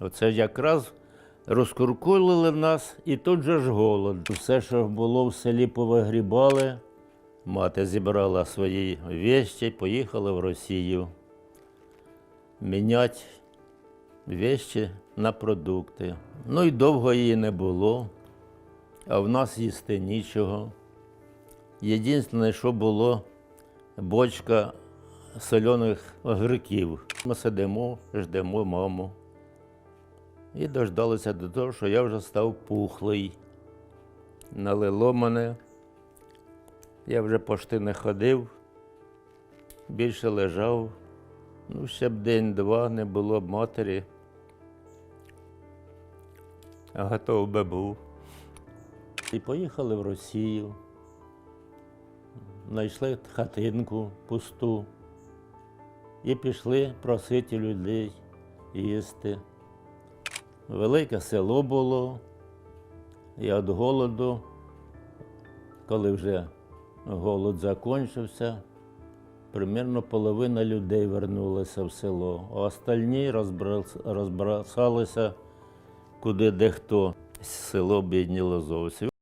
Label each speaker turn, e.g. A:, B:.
A: Оце якраз розкуркулили нас і тут же ж голод. Все, що було в селі, повигрібали. Мати зібрала свої вещі, поїхала в Росію. Міняти вещі на продукти. Ну і довго її не було, а в нас їсти нічого. Єдине, що було, бочка соляних огірків. Ми сидимо, ждемо маму. І дождалися до того, що я вже став пухлий. Налило мене. Я вже пошти не ходив, більше лежав. Ну, ще б день-два не було б матері. А готов би був. І поїхали в Росію. Знайшли хатинку пусту і пішли просити людей їсти. Велике село було, і від голоду, коли вже голод закінчився, примерно половина людей вернулася в село, а остальні розбросалися куди де хто. Село бідніло зовсім.